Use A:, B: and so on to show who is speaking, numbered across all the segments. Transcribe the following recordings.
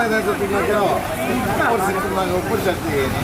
A: ಮೈದಾನ ತಿನ್ನೋದು ಒಪ್ಪು ಶಕ್ತಿ ಏನು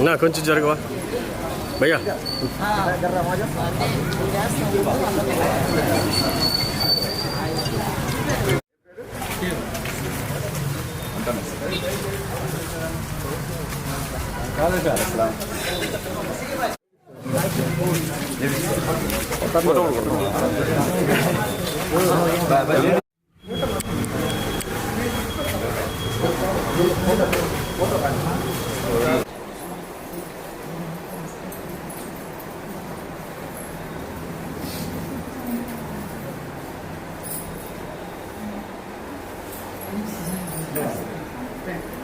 B: నా కొంచెం జరగవా? భయ్యా. Thank you.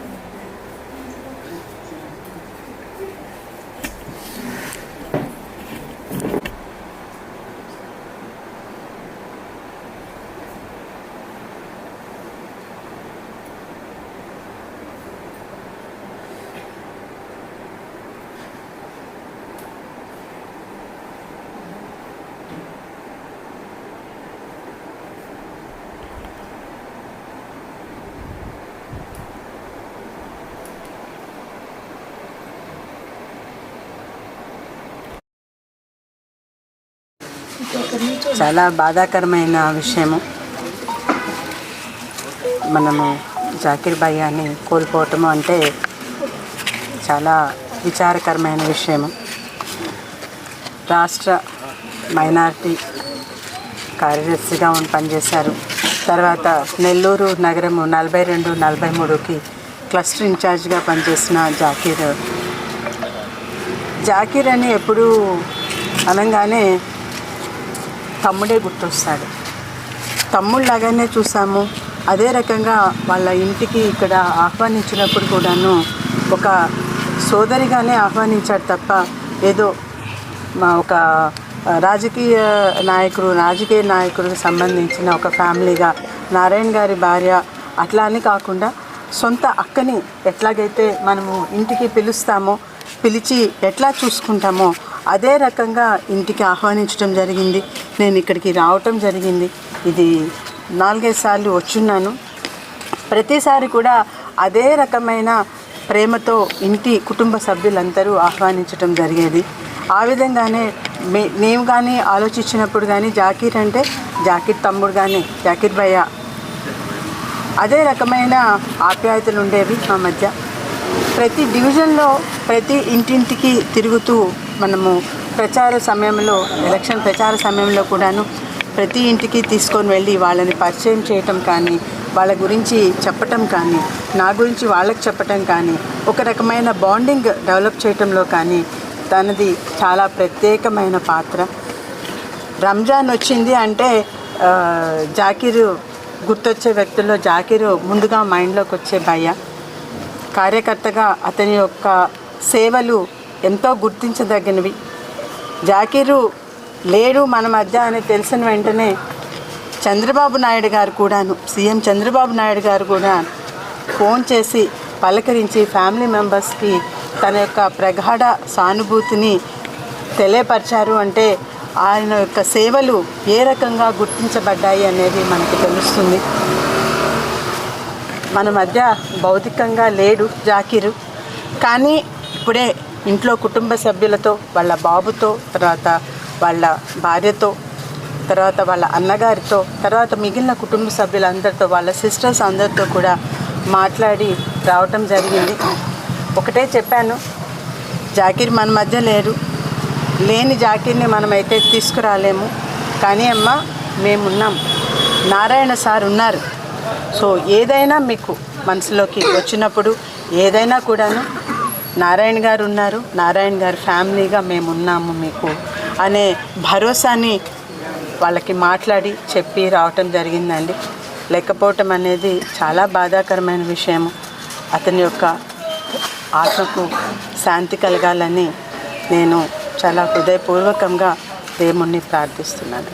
C: చాలా బాధాకరమైన విషయము. మనము జాకిర్ భయ్యాన్ని కోల్పోవటము అంటే చాలా విచారకరమైన విషయము. రాష్ట్ర మైనార్టీ కార్యదర్శిగా ఉండి పనిచేశారు. తర్వాత నెల్లూరు నగరము నలభై రెండు నలభై మూడుకి క్లస్టర్ ఇన్ఛార్జ్గా పనిచేసిన జాకీర్. జాకీర్ అని ఎప్పుడూ అనగానే తమ్ముడే గుర్తొస్తాడు. తమ్ముళ్ళలాగానే చూసాము అదే రకంగా వాళ్ళ ఇంటికి ఇక్కడ ఆహ్వానించినప్పుడు కూడాను ఒక సోదరిగానే ఆహ్వానించాడు తప్ప ఏదో మా ఒక రాజకీయ నాయకుడు రాజకీయ నాయకుడికి సంబంధించిన ఒక ఫ్యామిలీగా నారాయణ గారి భార్య అట్లా అని కాకుండా సొంత అక్కని ఎట్లాగైతే మనము ఇంటికి పిలుస్తామో పిలిచి ఎట్లా చూసుకుంటామో అదే రకంగా ఇంటికి ఆహ్వానించడం జరిగింది. నేను ఇక్కడికి రావటం జరిగింది. ఇది నాలుగైదు సార్లు వచ్చున్నాను. ప్రతిసారి కూడా అదే రకమైన ప్రేమతో ఇంటి కుటుంబ సభ్యులందరూ ఆహ్వానించడం జరిగేది. ఆ విధంగానే మే మేము కానీ ఆలోచించినప్పుడు కానీ జాకీర్ అంటే జాకీర్ తమ్ముడు కానీ జాకీర్ భయ్య. అదే రకమైన ఆప్యాయతలు ఉండేవి మా మధ్య. ప్రతి డివిజన్లో ప్రతి ఇంటింటికి తిరుగుతూ మనము ప్రచార సమయంలో ఎలక్షన్ ప్రచార సమయంలో కూడాను ప్రతి ఇంటికి తీసుకొని వెళ్ళి వాళ్ళని పరిచయం చేయటం కానీ వాళ్ళ గురించి చెప్పటం కానీ నా గురించి వాళ్ళకి చెప్పటం కానీ ఒక రకమైన బాండింగ్ డెవలప్ చేయటంలో కానీ తనది చాలా ప్రత్యేకమైన పాత్ర. రంజాన్ వచ్చింది అంటే జాకీరు గుర్తొచ్చే వ్యక్తుల్లో జాకీరు ముందుగా మైండ్లోకి వచ్చే భయ్య. కార్యకర్తగా అతని యొక్క సేవలు ఎంతో గుర్తించదగినవి. జాకీరు లేడు మన మధ్య అని తెలిసిన వెంటనే చంద్రబాబు నాయుడు గారు కూడాను సీఎం చంద్రబాబు నాయుడు గారు కూడా ఫోన్ చేసి పలకరించి ఫ్యామిలీ మెంబర్స్కి తన యొక్క ప్రగాఢ సానుభూతిని తెలియపరిచారు. అంటే ఆయన యొక్క సేవలు ఏ రకంగా గుర్తించబడ్డాయి అనేది మనకు తెలుస్తుంది. మన మధ్య భౌతికంగా లేడు జాకీరు. కానీ ఇప్పుడే ఇంట్లో కుటుంబ సభ్యులతో వాళ్ళ బాబుతో తర్వాత వాళ్ళ భార్యతో తర్వాత వాళ్ళ అన్నగారితో తర్వాత మిగిలిన కుటుంబ సభ్యులందరితో వాళ్ళ సిస్టర్స్ అందరితో కూడా మాట్లాడి రావటం జరిగింది. ఒకటే చెప్పాను జాకీర్ మన మధ్య లేరు లేని జాకీర్ని మనమైతే తీసుకురాలేము. కానీ అమ్మ మేమున్నాం. నారాయణ సార్ ఉన్నారు. సో ఏదైనా మీకు మనసులోకి వచ్చినప్పుడు ఏదైనా కూడాను నారాయణ గారు ఉన్నారు. నారాయణ గారి ఫ్యామిలీగా మేము ఉన్నాము మీకు అనే భరోసాని వాళ్ళకి మాట్లాడి చెప్పి రావటం జరిగిందండి. లేకపోవటం అనేది చాలా బాధాకరమైన విషయము. అతని యొక్క ఆత్మకు శాంతి కలగాలని నేను చాలా హృదయపూర్వకంగా దేవుణ్ణి ప్రార్థిస్తున్నాను.